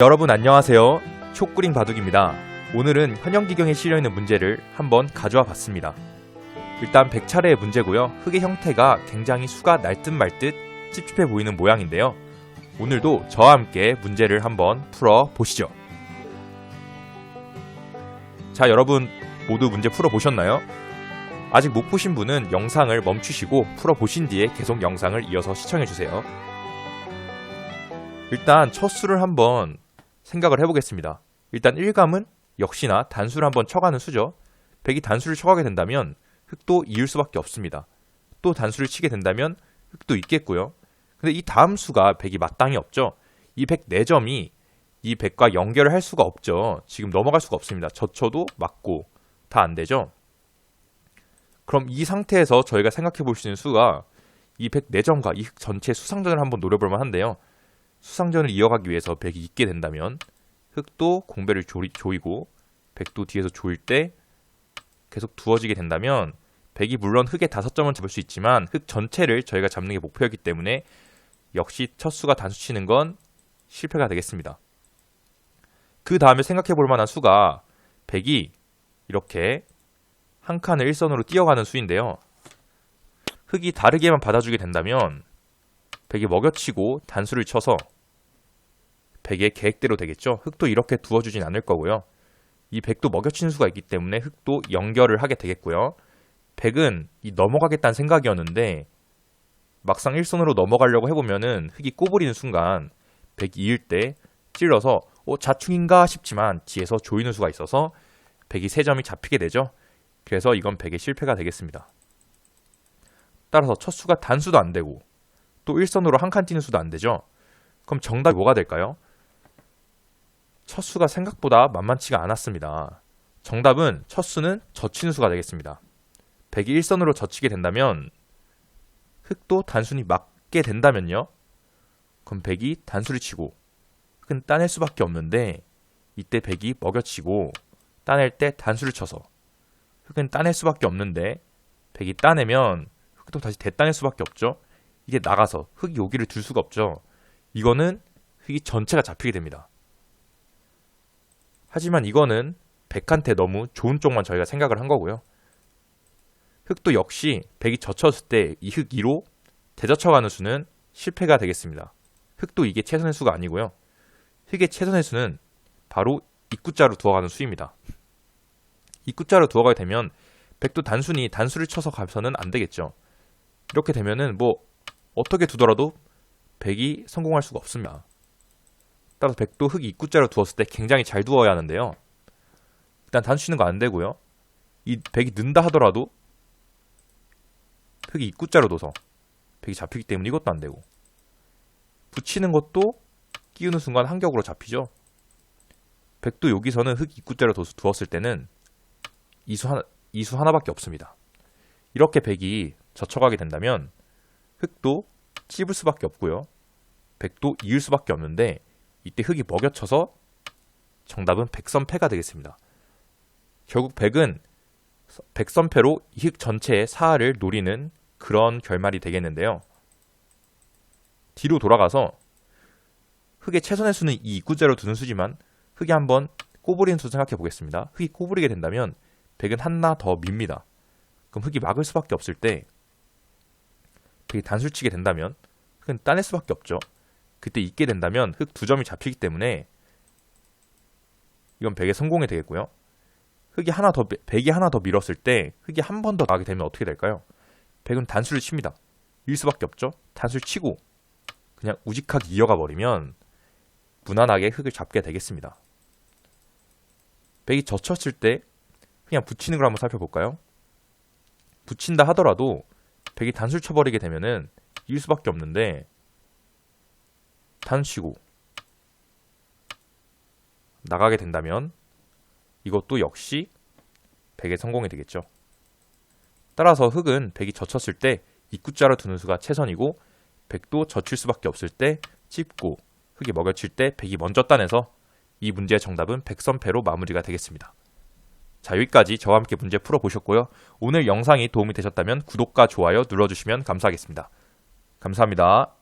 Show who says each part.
Speaker 1: 여러분 안녕하세요. 촉구링 바둑입니다. 오늘은 현형기경에 실려있는 문제를 한번 가져와 봤습니다. 일단 100차례의 문제고요. 흙의 형태가 굉장히 수가 날듯 말듯 찝찝해 보이는 모양인데요. 오늘도 저와 함께 문제를 한번 풀어 보시죠. 자, 여러분 모두 문제 풀어 보셨나요? 아직 못 보신 분은 영상을 멈추시고 풀어 보신 뒤에 계속 영상을 이어서 시청해 주세요. 일단 첫 수를 한번 생각을 해보겠습니다. 일단 1감은 역시나 단수를 한번 쳐가는 수죠. 100이 단수를 쳐가게 된다면 흙도 이을 수밖에 없습니다. 또 단수를 치게 된다면 흙도 있겠고요. 근데 이 다음 수가 100이 마땅히 없죠. 이 104점이 이 100과 연결을 할 수가 없죠. 지금 넘어갈 수가 없습니다. 저쳐도 맞고 다 안 되죠. 그럼 이 상태에서 저희가 생각해 볼 수 있는 수가 이 104점과 이흙 전체 수상전을 한번 노려볼 만한데요. 수상전을 이어가기 위해서 100이 있게 된다면 흙도 공배를 조리, 조이고 100도 뒤에서 조일 때 계속 두어지게 된다면 100이 물론 흙의 다섯 점을 잡을 수 있지만 흙 전체를 저희가 잡는 게 목표였기 때문에 역시 첫 수가 단수 치는 건 실패가 되겠습니다. 그 다음에 생각해 볼 만한 수가 100이 이렇게 한 칸을 일선으로 뛰어가는 수인데요. 흙이 다르게만 받아주게 된다면 100이 먹여치고 단수를 쳐서 100의 계획대로 되겠죠. 흙도 이렇게 두어주진 않을 거고요. 이 100도 먹여치는 수가 있기 때문에 흙도 연결을 하게 되겠고요. 100은 이 넘어가겠다는 생각이었는데 막상 일선으로 넘어가려고 해보면은 흙이 꼬부리는 순간 100이 이을 때 찔러서 어, 자충인가 싶지만 뒤에서 조이는 수가 있어서 100이 3점이 잡히게 되죠. 그래서 이건 100의 실패가 되겠습니다. 따라서 첫 수가 단수도 안 되고 또 일선으로 한 칸 뛰는 수도 안 되죠. 그럼 정답이 뭐가 될까요? 첫 수가 생각보다 만만치가 않았습니다. 정답은 첫 수는 젖히는 수가 되겠습니다. 100이 일선으로 젖히게 된다면 흙도 단순히 맞게 된다면요. 그럼 100이 단수를 치고 흙은 따낼 수밖에 없는데 이때 100이 먹여치고 따낼 때 단수를 쳐서 흙은 따낼 수밖에 없는데 100이 따내면 흙도 다시 대따낼 수밖에 없죠. 이게 나가서 흙이 여기를 둘 수가 없죠. 이거는 흙이 전체가 잡히게 됩니다. 하지만 이거는 100한테 너무 좋은 쪽만 저희가 생각을 한 거고요. 흙도 역시 100이 젖혔을 때 이 흙 2로 대젖혀가는 수는 실패가 되겠습니다. 흙도 이게 최선의 수가 아니고요. 흙의 최선의 수는 바로 입구자로 두어가는 수입니다. 입구자로 두어가게 되면 100도 단순히 단수를 쳐서 가서는 안 되겠죠. 이렇게 되면은 뭐 어떻게 두더라도 100이 성공할 수가 없습니다. 따라서 100도 흙 입구자로 두었을 때 굉장히 잘 두어야 하는데요. 일단 단수 치는 거 안 되고요. 이 100이 는다 하더라도 흙이 입구자로 둬서 100이 잡히기 때문에 이것도 안 되고 붙이는 것도 끼우는 순간 한 격으로 잡히죠. 100도 여기서는 흙 입구자로 두었을 때는 이수 하나, 이수 하나밖에 없습니다. 이렇게 100이 젖혀가게 된다면 흙도 찝을 수밖에 없고요. 100도 이을 수밖에 없는데 이때 흙이 먹여쳐서 정답은 백선패가 되겠습니다. 결국 100은 백선패로 이 흙 전체의 사활을 노리는 그런 결말이 되겠는데요. 뒤로 돌아가서 흙의 최선의 수는 이 입구자로 두는 수지만 흙이 한번 꼬부리는 수 생각해 보겠습니다. 흙이 꼬부리게 된다면 100은 하나 더 밉니다. 그럼 흙이 막을 수밖에 없을 때 흙이 단술 치게 된다면 흙은 따낼 수밖에 없죠. 그때 있게 된다면 흙두 점이 잡히기 때문에 이건 100의 성공이 되겠고요. 흙이 하나 더 100이 하나 더 밀었을 때 흙이 한 번 더 나게 되면 어떻게 될까요? 100은 단수를 칩니다. 일 수밖에 없죠. 단수를 치고 그냥 우직하게 이어가 버리면 무난하게 흙을 잡게 되겠습니다. 100이 젖혔을 때 그냥 붙이는 걸 한번 살펴볼까요? 붙인다 하더라도 100이 단술 쳐버리게 되면은 일 수밖에 없는데 단치고 나가게 된다면 이것도 역시 100의 성공이 되겠죠. 따라서 흙은 100이 젖혔을 때 입구자로 두는 수가 최선이고 100도 젖힐 수밖에 없을 때 찝고 흙이 먹여칠 때 100이 먼저 따내서 이 문제의 정답은 백선패로 마무리가 되겠습니다. 자 여기까지 저와 함께 문제 풀어보셨고요. 오늘 영상이 도움이 되셨다면 구독과 좋아요 눌러주시면 감사하겠습니다. 감사합니다.